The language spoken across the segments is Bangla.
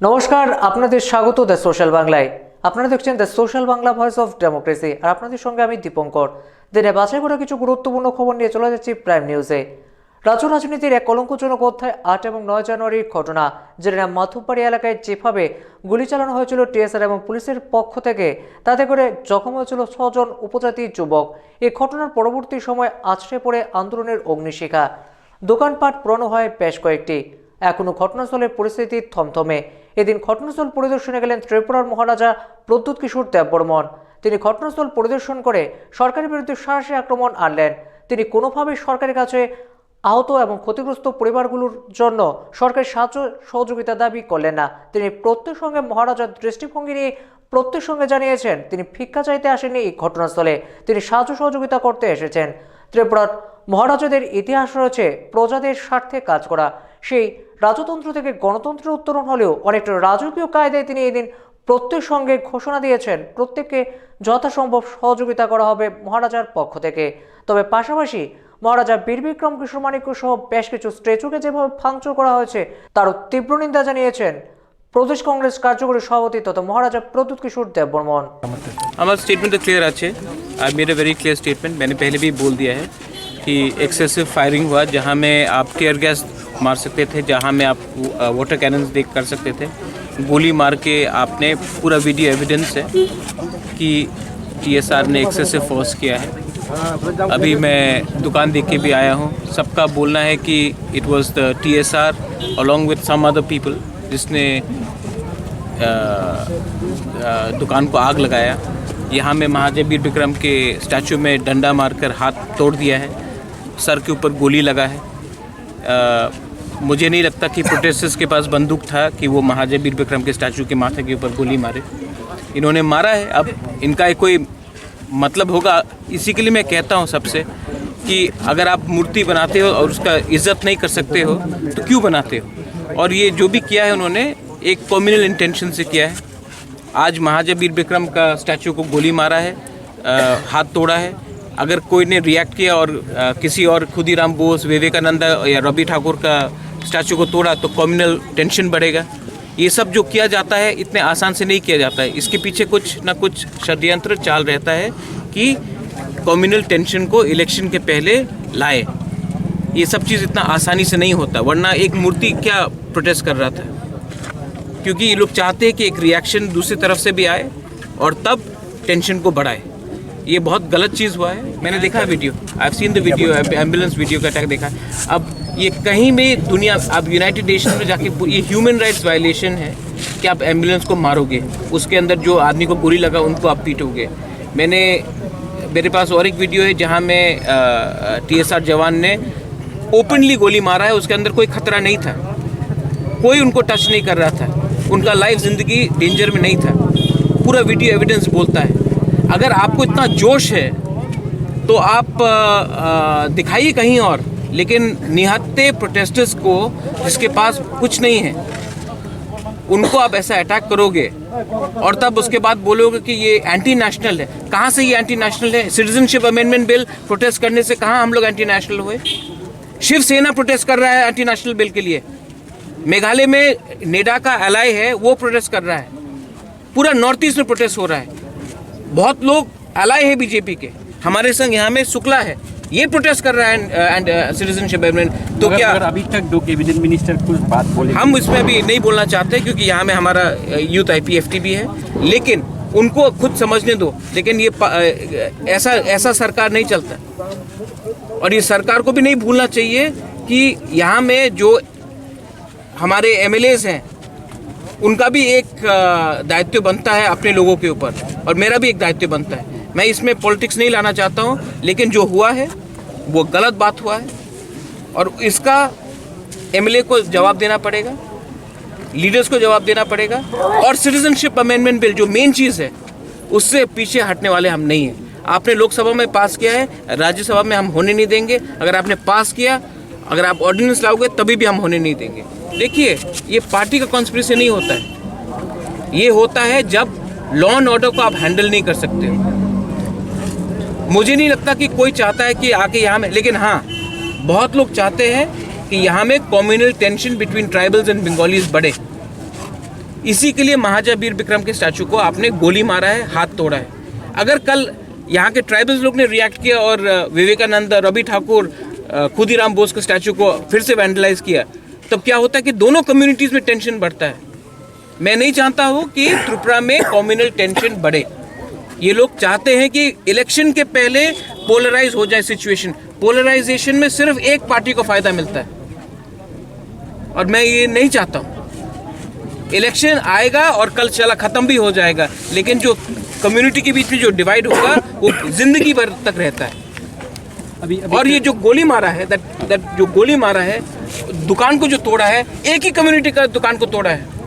নমস্কার, আপনাদের স্বাগত দ্য সোশ্যাল বাংলায়। আপনারা দেখছেন the social Bangla voice of democracy, আর আপনাদের সঙ্গে আমি দীপঙ্কর। দিনে বাছাই করা কিছু গুরুত্বপূর্ণ খবর নিয়ে চলে যাচ্ছি প্রাইম নিউজে। রাজ্য রাজনীতির এক কলঙ্কজনক অধ্যায়, আট এবং নয় জানুয়ারির ঘটনা, যেটা মাথুপাড়ি এলাকায় যেভাবে গুলি চালানো হয়েছিল টিএসআর এবং পুলিশের পক্ষ থেকে, তাতে করে জখম হয়েছিল ছজন উপজাতি যুবক। এই ঘটনার পরবর্তী সময় আছড়ে পড়ে আন্দোলনের অগ্নিশিখা। দোকানপাট পুরনো হয় বেশ কয়েকটি। এখনও ঘটনাস্থলের পরিস্থিতি থমথমে। এদিন ঘটনাস্থল পরিদর্শনে গেলেন ত্রিপুরার মহারাজা প্রদ্যুৎ কিশোর দেববর্মন। তিনি ঘটনাস্থল পরিদর্শন করে সরকারের বিরুদ্ধে সাহসী আক্রমণ আনলেন। তিনি কোনোভাবেই সরকারের কাছে আহত এবং ক্ষতিগ্রস্ত পরিবারগুলোর জন্য সরকারি সাহায্য সহযোগিতা দাবি করলেন না। তিনি প্রত্যেক সঙ্গে মহারাজার দৃষ্টিভঙ্গি নিয়ে প্রত্যেক সঙ্গে জানিয়েছেন, তিনি ভিক্ষা চাইতে আসেননি এই ঘটনাস্থলে। তিনি সাহায্য সহযোগিতা করতে এসেছেন। ত্রিপুরার মহারাজাদের ইতিহাস রয়েছে প্রজাদের স্বার্থে কাজ করা। সেই রাজতন্ত্র থেকে গণতন্ত্রের উত্তরণ হলেও অনেকটা রাজকীয় কায়দায় তিনি এদিন প্রত্যেক সঙ্গে ঘোষণা দিয়েছেন প্রত্যেককে যথাসম্ভব সহযোগিতা করা হবে মহারাজার পক্ষ থেকে তবে পাশাপাশি মহারাজা বীর বিক্রম কিশোর মানিক্য সহ বেশ কিছু স্ট্যাচুকে যেভাবে ভাঙচুর করা হয়েছে তারও তীব্র নিন্দা জানিয়েছেন প্রদেশ কংগ্রেস কার্যকরী সভাপতি তথা মহারাজা প্রদ্যুৎ কিশোর দেববর্মন हमारा स्टेटमेंट तो क्लियर अच्छे I made a very clear statement मैंने पहले भी बोल दिया है कि एक्सेसिव फायरिंग हुआ जहां में आप टीयर गैस मार सकते थे जहाँ में आप वाटर कैनन देख कर सकते थे। गोली मार के आपने पूरा वीडियो एविडेंस है कि टीएसआर ने एक्सेसिव फोर्स किया है। अभी मैं दुकान देख के भी आया हूँ। सबका बोलना है कि it was the T S R along with some other people जिसने अ, अ, दुकान को आग लगाया। यहाँ में महादेव वीर विक्रम के स्टैचू में डंडा मारकर हाथ तोड़ दिया है। सर के ऊपर गोली लगा है। अ, मुझे नहीं लगता कि प्रोटेस्टर्स के पास बंदूक था कि वो महादेव वीर विक्रम के स्टैचू के माथे के ऊपर गोली मारे। इन्होंने मारा है। अब इनका एक कोई मतलब होगा इसी के लिए मैं कहता हूँ सबसे कि अगर आप मूर्ति बनाते हो और उसका इज़्ज़त नहीं कर सकते हो तो क्यों बनाते हो? और ये जो भी किया है उन्होंने एक कॉम्युनल इंटेंशन से किया है। आज महाजय वीर विक्रम का स्टैचू को गोली मारा है अ, हाथ तोड़ा है। अगर कोई ने रिएक्ट किया और अ, किसी और खुदीराम बोस विवेकानंद या रवि ठाकुर का स्टैचू को तोड़ा तो कम्युनल टेंशन बढ़ेगा। ये सब जो किया जाता है इतने आसान से नहीं किया जाता है। इसके पीछे कुछ ना कुछ षड्यंत्र चाल रहता है कि कम्युनल टेंशन को इलेक्शन के पहले लाए। ये सब चीज़ इतना आसानी से नहीं होता वरना एक मूर्ति क्या प्रोटेस्ट कर रहा था? क्योंकि ये लोग चाहते हैं कि एक रिएक्शन दूसरी तरफ़ से भी आए और तब टेंशन को बढ़ाए। ये बहुत गलत चीज़ हुआ है। मैंने देखा है video I have seen the video ambulance video का अटैक देखा है। अब ये कहीं भी दुनिया अब यूनाइटेड नेशन में जाके ये ह्यूमन राइट्स वायलेशन है कि आप एंबुलेंस को मारोगे, उसके अंदर जो आदमी को गोली लगा उनको आप पीटोगे। मैंने, मेरे पास और एक वीडियो है जहाँ में टी एस आर जवान ने ओपनली गोली मारा है, उसके अंदर कोई खतरा नहीं था। कोई उनको टच नहीं कर रहा था। उनका लाइफ ज़िंदगी डेंजर में नहीं था। पूरा वीडियो एविडेंस बोलता है। अगर आपको इतना जोश है तो आप दिखाइए कहीं और। लेकिन निहत्ते प्रोटेस्टर्स को, जिसके पास कुछ नहीं है, उनको आप ऐसा अटैक करोगे और तब उसके बाद बोलोगे कि ये एंटी नेशनल है। कहाँ से ये एंटी नेशनल है? सिटीजनशिप अमेंडमेंट बिल प्रोटेस्ट करने से कहाँ हम लोग एंटी नेशनल हुए? शिवसेना प्रोटेस्ट कर रहा है एंटी नेशनल बिल के लिए। मेघालय में नेडा का एलाई है, वो प्रोटेस्ट कर रहा है। पूरा नॉर्थ ईस्ट में प्रोटेस्ट हो रहा है। बहुत लोग एलाई है बीजेपी के। हमारे संग यहाँ में शुक्ला है। ये प्रोटेस्ट कर रहा है एंड सिटीजनशिप अमेंडमेंट तो अगर, क्या अगर अभी तक दो कैबिनेट मिनिस्टर कुछ बात बोले हम इसमें अभी नहीं बोलना चाहते क्योंकि यहाँ में हमारा यूथ आईपीएफटी भी है। लेकिन उनको खुद समझने दो लेकिन ये ऐसा ऐसा सरकार नहीं चलता। और ये सरकार को भी नहीं भूलना चाहिए कि यहाँ में जो हमारे एम हैं उनका भी एक दायित्व बनता है अपने लोगों के ऊपर। और मेरा भी एक दायित्व बनता है। मैं इसमें पॉलिटिक्स नहीं लाना चाहता हूँ, लेकिन जो हुआ है, वो गलत बात हुआ है। और इसका एमएलए को जवाब देना पड़ेगा लीडर्स को जवाब देना पड़ेगा, और सिटीजनशिप अमेंडमेंट बिल जो मेन चीज़ है, उससे पीछे हटने वाले हम नहीं हैं। आपने लोकसभा में पास किया है, राज्यसभा में हम होने नहीं देंगे। अगर आपने पास किया, अगर आप ऑर्डिनेंस लाओगे, तभी भी हम होने नहीं देंगे। देखिए, ये पार्टी का कॉन्स्पिरेसी नहीं होता है। ये होता है जब लॉ एंड ऑर्डर को आप हैंडल नहीं कर सकते हो। मुझे नहीं लगता कि कोई चाहता है कि आके यहाँ में, लेकिन हाँ बहुत लोग चाहते हैं कि यहाँ में communal tension between tribals and Bengalis बढ़े। इसी के लिए महाराजा वीर विक्रम के स्टैचू को आपने गोली मारा है, हाथ तोड़ा है। अगर कल यहाँ के ट्राइबल्स लोग ने रिएक्ट किया और विवेकानंद, रवि ठाकुर खुदीराम बोस के स्टैचू को फिर से वैंडलाइज किया, तब क्या होता है कि दोनों कम्युनिटीज़ में टेंशन बढ़ता है। मैं नहीं चाहता हूँ कि त्रिपुरा में कम्युनल टेंशन बढ़े। ये लोग चाहते हैं कि इलेक्शन के पहले पोलराइज हो जाए सिचुएशन। पोलराइजेशन में सिर्फ़ एक पार्टी को फ़ायदा मिलता है। और मैं ये नहीं चाहता हूँ। इलेक्शन आएगा और कल चला खत्म भी हो जाएगा लेकिन जो कम्युनिटी के बीच में जो डिवाइड होगा वो ज़िंदगी भर तक रहता है। अभी अभी और ये जो गोली मारा है दैट दैट जो गोली मारा है दुकान को जो तोड़ा है एक ही कम्युनिटी का दुकान को तोड़ा है।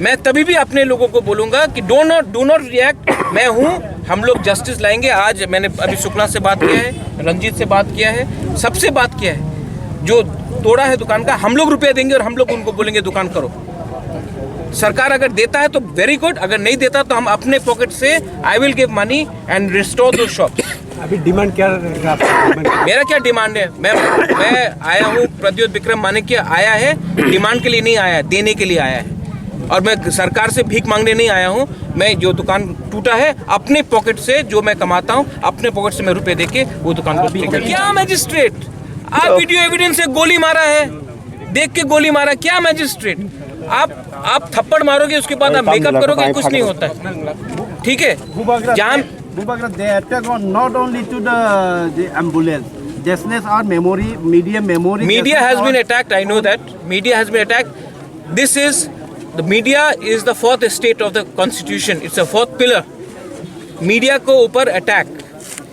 मैं तभी भी अपने लोगों को बोलूँगा कि do not do not react मैं हूँ हम लोग जस्टिस लाएँगे। आज मैंने अभी शुक्ला से बात किया है रंजीत से बात किया है सबसे बात किया है। जो तोड़ा है दुकान का हम लोग रुपया देंगे और हम लोग उनको बोलेंगे दुकान करो। सरकार अगर देता है तो वेरी गुड अगर नहीं देता तो हम अपने पॉकेट से I will give money and restore दो शॉप अभी डिमांड क्या मेरा क्या डिमांड है? मैं मैं आया हूँ प्रद्योत विक्रम मानिक्य आया है डिमांड के लिए नहीं आया है देने के लिए आया है। और मैं सरकार से भीख मांगने नहीं आया हूँ। मैं जो दुकान टूटा है अपने पॉकेट से जो मैं कमाता हूँ अपने पॉकेट से मैं रुपए दे वो दुकान को क्या मैजिस्ट्रेट आप वीडियो एविडेंस से गोली मारा है। देख के गोली मारा। क्या मैजिस्ट्रेट आप आप थप्पड़ मारोगे उसके बाद आप मेकअप करोगे कुछ नहीं होता है। ठीक है? जान नॉट ओनली टू एंबुलेंस जेसनेस और memory medium memory media has been attacked I know that media has been attacked this is the media is the fourth estate of the constitution. It's a fourth pillar. Media को ऊपर अटैक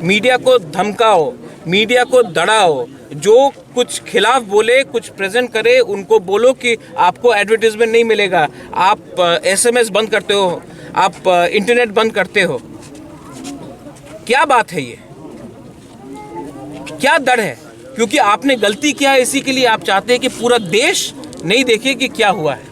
मीडिया को धमकाओ. मीडिया को दड़ाओ. जो कुछ खिलाफ बोले, कुछ प्रेजेंट करे, उनको बोलो कि आपको एडवर्टीजमेंट नहीं मिलेगा। आप एसएमएस बंद करते हो। आप इंटरनेट बंद करते हो। क्या बात है ये? क्या दड़ है? क्योंकि आपने गलती किया है इसी के लिए आप चाहते हैं कि पूरा देश नहीं देखे कि क्या हुआ है।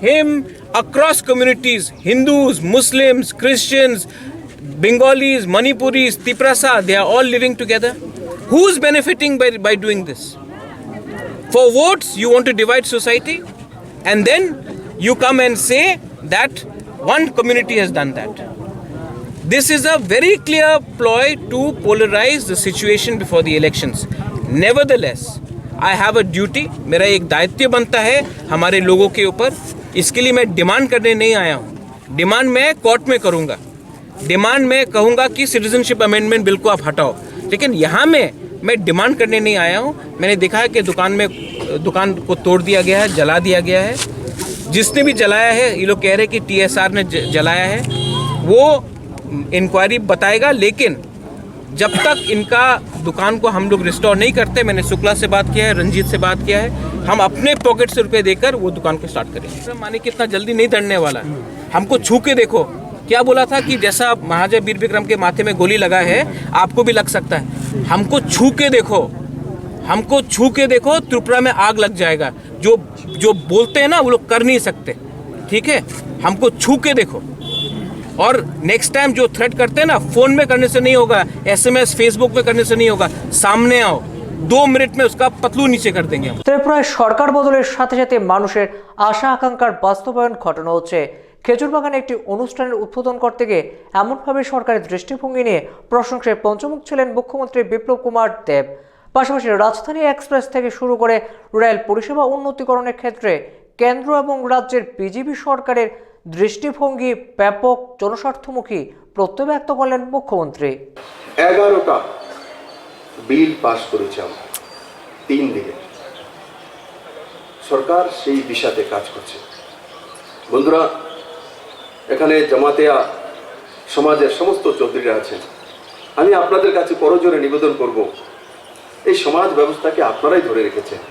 him, across communities, Hindus, Muslims, Christians, Bengalis, Manipuris, Tiprasa, they are all living together. Who's benefiting by, by doing this? For votes, you want to divide society, and then you come and say that one community has done that. This is a very clear ploy to polarize the situation before the elections. Nevertheless, I have a duty, मेरा एक दायित्व बनता है हमारे लोगों के ऊपर इसके लिए मैं डिमांड करने नहीं आया हूँ। डिमांड मैं कोर्ट में करूँगा। डिमांड मैं कहूँगा कि सिटीजनशिप अमेंडमेंट बिल को आप हटाओ। लेकिन यहाँ में, मैं डिमांड करने नहीं आया हूँ। मैंने देखा है कि दुकान में, दुकान को तोड़ दिया गया है, जला दिया गया है। जिसने भी जलाया है, ये लोग कह रहे हैं कि टीएसआर ने जलाया है। वो इंक्वायरी बताएगा, लेकिन जब तक इनका दुकान को हम लोग रिस्टोर नहीं करते, मैंने शुक्ला से बात किया है, रंजीत से बात किया है हम अपने पॉकेट से रुपए देकर वो दुकान को स्टार्ट करेंगे। माने कि इतना जल्दी नहीं धरने वाला है। हमको छू के देखो। क्या बोला था कि जैसा महाजय वीर विक्रम के माथे में गोली लगा है, आपको भी लग सकता है। हमको छू के देखो। हमको छू के देखो, त्रिपुरा में आग लग जाएगा। जो जो बोलते हैं ना, वो लोग कर नहीं सकते। ठीक है? हमको छू के देखो। और नेक्स्ट टाइम जो थ्रेट करते हैं ना फ़ोन में करने से नहीं होगा एसएमएस फेसबुक पे करने से नहीं होगा। सामने आओ। दो मिनट में उसका पतलू नीचे कर देंगे हम ত্রিপুরায় সরকার বদলের সাথে সাথে মানুষের আশা আকাঙ্ক্ষার বাস্তবায়ন ঘটানো হচ্ছে খেজুরবাগানে একটি অনুষ্ঠানের উদ্বোধন করতে গিয়ে এমনভাবে সরকারের দৃষ্টিভঙ্গি নিয়ে প্রশংসায় পঞ্চমুখ ছিলেন মুখ্যমন্ত্রী বিপ্লব কুমার দেব পাশাপাশি রাজধানী এক্সপ্রেস থেকে শুরু করে রেল পরিষেবা উন্নতিকরণের ক্ষেত্রে কেন্দ্র এবং রাজ্যের বিজেপি সরকারের দৃষ্টিভঙ্গি ব্যাপক জনস্বার্থমুখী প্রত্যয় ব্যক্ত করলেন মুখ্যমন্ত্রী এগারোটা বিল পাস করেছে আমরা, তিন দিনে। সরকার সেই দিশাতে কাজ করছে। বন্ধুরা, এখানে জামাতেয়া সমাজের সমস্ত চৌধুরীরা আছেন। আমি আপনাদের কাছে করজোরে নিবেদন করব, এই সমাজ ব্যবস্থাকে আপনারাই ধরে রেখেছেন।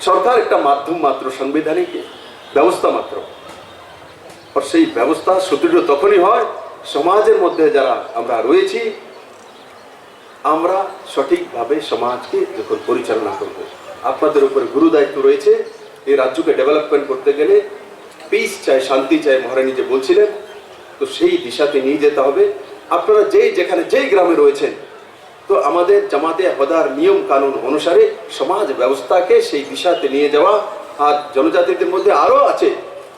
সরকার একটা মাধ্যম মাত্র, সাংবিধানিক ব্যবস্থা মাত্র। আর সেই ব্যবস্থা সুদৃঢ় তখনই হয় সমাজের মধ্যে যারা আমরা রয়েছি আমরা সঠিকভাবে সমাজকে যখন পরিচালনা করব। আপনাদের উপরে গুরু দায়িত্ব রয়েছে এই রাজ্যকে ডেভেলপমেন্ট করতে গেলে। পিস চাই, শান্তি চাই, মহারানী যে বলছিলেন, তো সেই দিশাতে নিয়ে যেতে হবে। আপনারা যেই যেখানে যেই গ্রামে রয়েছেন, তো আমাদের জামাতে হদার নিয়ম কানুন অনুসারে সমাজ ব্যবস্থাকে সেই দিশাতে নিয়ে যাওয়া আর জনজাতিদের মধ্যে আরও আছে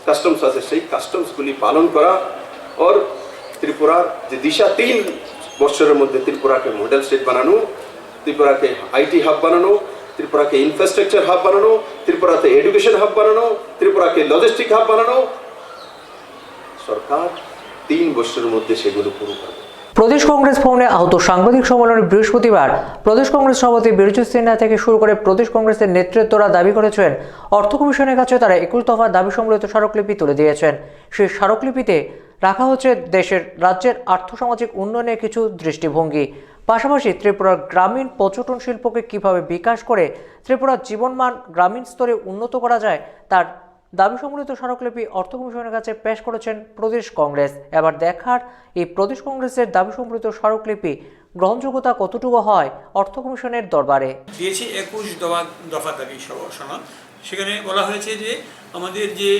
কাস্টমস আছে, সেই কাস্টমসগুলি পালন করা। ওর ত্রিপুরার যে দিশা তিন বছরের মধ্যে ত্রিপুরাকে মডেল স্টেট বানানো, ত্রিপুরাকে আইটি হাব বানানো, ত্রিপুরাকে ইনফ্রাস্ট্রাকচার হাব বানানো, ত্রিপুরাতে এডুকেশন হাব বানানো, ত্রিপুরাকে লজিস্টিক হাব বানানো। সরকার তিন বছরের মধ্যে সেগুলো পুরো করবে। প্রদেশ কংগ্রেস ভবনে আহত সাংবাদিক সম্মেলনে বৃহস্পতিবার প্রদেশ কংগ্রেস সভাপতি বিরজু সিনহা থেকে শুরু করে প্রদেশ কংগ্রেসের নেতৃত্বরা দাবি করেছেন, অর্থ কমিশনের কাছে তারা একুশ দফা দাবি সম্বলিত স্মারকলিপি তুলে দিয়েছেন। সেই স্মারকলিপিতে রাখা হচ্ছে দেশের রাজ্যের আর্থসামাজিক উন্নয়নের কিছু দৃষ্টিভঙ্গি। পাশাপাশি ত্রিপুরার গ্রামীণ পর্যটন শিল্পকে কীভাবে বিকাশ করে ত্রিপুরার জীবনমান গ্রামীণ স্তরে উন্নত করা যায়, তার দাবি সম্বলিত স্মারকলিপি অর্থ কমিশনের কাছে পেশ করেছেন প্রদেশ কংগ্রেস। এবার দেখার এই প্রদেশ কংগ্রেসের দাবি সম্বলিত স্মারকলিপি গ্রহণযোগ্যতা কতটুকু হয় অর্থ কমিশনের দরবারে? দিয়েছি একুশ দফা দফা দাবি সনদ সেখানে বলা হয়েছে যে আমাদের যে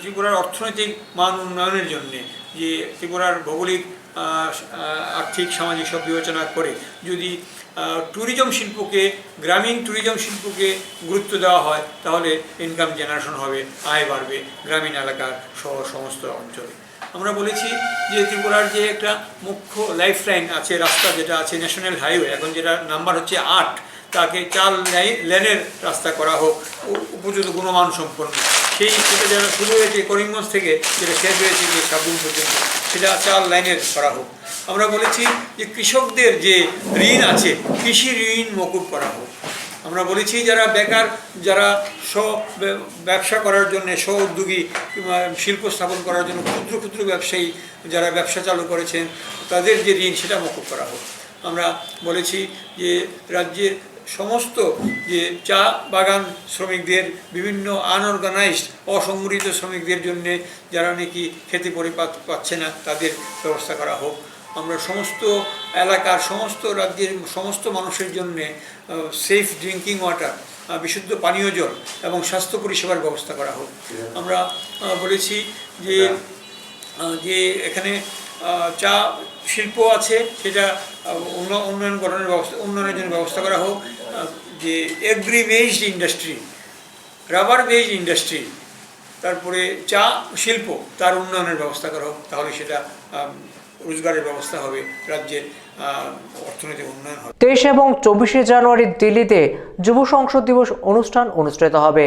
ত্রিপুরার অর্থনৈতিক মান উন্নয়নের জন্যে যে ত্রিপুরার ভৌগোলিক আর্থিক, সামাজিক সব বিবেচনা করে যদি ট্যুরিজম শিল্পকে, গ্রামীণ ট্যুরিজম শিল্পকে গুরুত্ব দেওয়া হয়, তাহলে ইনকাম জেনারেশন হবে, আয় বাড়বে গ্রামীণ এলাকার সহ সমস্ত অঞ্চলে। আমরা বলেছি যে ত্রিপুরার যে একটা মুখ্য লাইফ লাইন আছে, রাস্তা যেটা আছে ন্যাশনাল হাইওয়ে এখন যেটা নাম্বার হচ্ছে আট, তাকে চার লেনের রাস্তা করা হোক উপযুক্ত গুণমান সম্পন্ন। সেই সেটা যেন শুরু হয়েছে করিমগঞ্জ থেকে, যেটা শেষ হয়েছে যে সাবরুম পর্যন্ত সেটা চার লাইনের করা হোক। আমরা বলেছি যে কৃষকদের যে ঋণ আছে, কৃষি ঋণ মকুব করা হোক। আমরা বলেছি যারা বেকার, যারা স্ব ব্যবসা করার জন্য, স্ব উদ্যোগী শিল্প স্থাপন করার জন্য ক্ষুদ্র ক্ষুদ্র ব্যবসায়ী যারা ব্যবসা চালু করেছেন, তাদের যে ঋণ সেটা মকুব করা হোক। আমরা বলেছি যে রাজ্যের সমস্ত যে চা বাগান শ্রমিকদের, বিভিন্ন আনঅর্গানাইজড, অসংগঠিত শ্রমিকদের জন্য যারা নাকি খেতে পরিপাত পাচ্ছে না, তাদের ব্যবস্থা করা হোক। আমরা সমস্ত এলাকার, সমস্ত রাজ্যের, সমস্ত মানুষের জন্য সেফ ড্রিঙ্কিং ওয়াটার বিশুদ্ধ পানীয় জল এবং স্বাস্থ্য পরিষেবার ব্যবস্থা করা হোক। আমরা বলেছি যে যে এখানে চা শিল্প আছে সেটা উন্নয়ন গঠনের ব্যবস্থা, উন্নয়নের জন্য ব্যবস্থা করা হোক। যে agri based industry rubber based industry তারপরে চা শিল্প, তার উন্নয়নের ব্যবস্থা করা হোক, তাহলে সেটা রোজগারের ব্যবস্থা হবে, রাজ্যের অর্থনৈতিক উন্নয়ন হবে। তেইশ এবং চব্বিশে জানুয়ারি দিল্লিতে যুব সংসদ দিবস অনুষ্ঠান অনুষ্ঠিত হবে।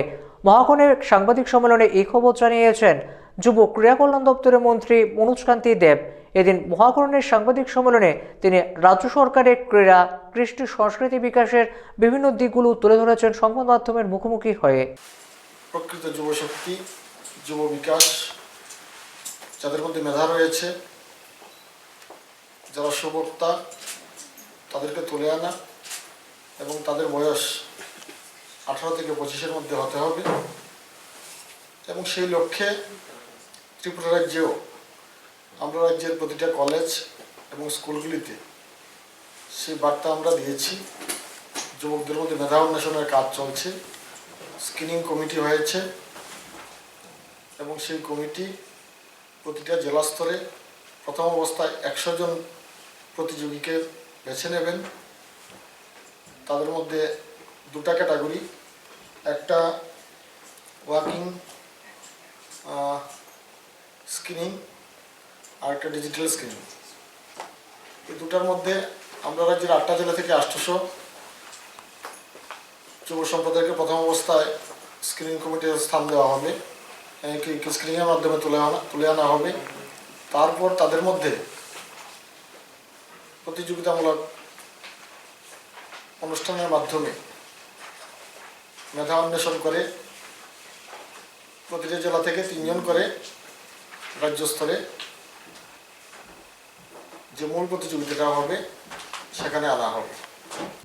মহাকনের সাংবাদিক সম্মেলনে এই খবর জানিয়েছেন যুব ক্রীড়া কল্যাণ দপ্তরের মন্ত্রী মনোজ কান্তি দেব। এদিন মহাকরণের সাংবাদিক সম্মেলনে তিনি রাজ্য সরকারের ক্রীড়া, কৃষ্টি সংস্কৃতি বিকাশের বিভিন্ন দিকগুলো তুলে ধরেছেন সংবাদ মাধ্যমের মুখোমুখি হয়ে। প্রকৃত যুবশক্তি যুব বিকাশ, যাদের মধ্যে মেধা রয়েছে, যারা সুবক্তা, তাদেরকে তুলে আনা এবং তাদের বয়স আঠারো থেকে পঁচিশের মধ্যে হতে হবে। এবং সেই লক্ষ্যে ত্রিপুরা রাজ্যেও আমরা রাজ্যের প্রতিটা কলেজ এবং স্কুলগুলিতে সেই বার্তা আমরা দিয়েছি। যুবকদের মধ্যে মেধা অন্বেষণের কাজ চলছে স্ক্রিনিং কমিটি হয়েছে এবং সেই কমিটি প্রতিটা জেলা স্তরে প্রথম অবস্থায় একশো জন প্রতিযোগীকে বেছে নেবেন। তাদের মধ্যে দুটা ক্যাটাগরি একটা ওয়ার্কিং স্ক্রিনিং আর একটা ডিজিটাল স্ক্রিনিং এই দুটার মধ্যে আমরা রাজ্যের আটটা জেলা থেকে আটশোশো যুব সম্প্রদায়কে প্রথম অবস্থায় স্ক্রিনিং কমিটির স্থান দেওয়া হবে। স্ক্রিনিংয়ের মাধ্যমে তুলে আনা তুলে আনা হবে। তারপর তাদের মধ্যে প্রতিযোগিতামূলক অনুষ্ঠানের মাধ্যমে মেধা অন্বেষণ করে প্রতিটা জেলা থেকে তিনজন করে রাজ্য স্তরে যে মূল প্রতিযোগিতাটা হবে, সেখানে আনা হবে।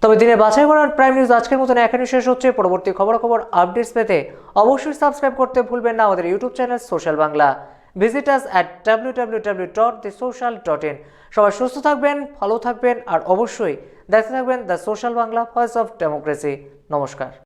তবে দিনে বাছাই করার প্রাইম নিউজ আজকের মতন এখানে শেষ হচ্ছে। পরবর্তী খবরাখবর আপডেটস পেতে অবশ্যই সাবস্ক্রাইব করতে ভুলবেন না আমাদের YouTube channel social Bangla visit us at W W W dot the social dot in সবাই সুস্থ থাকবেন, ভালো থাকবেন, আর অবশ্যই দেখতে থাকবেন the social Bangla voice of democracy নমস্কার।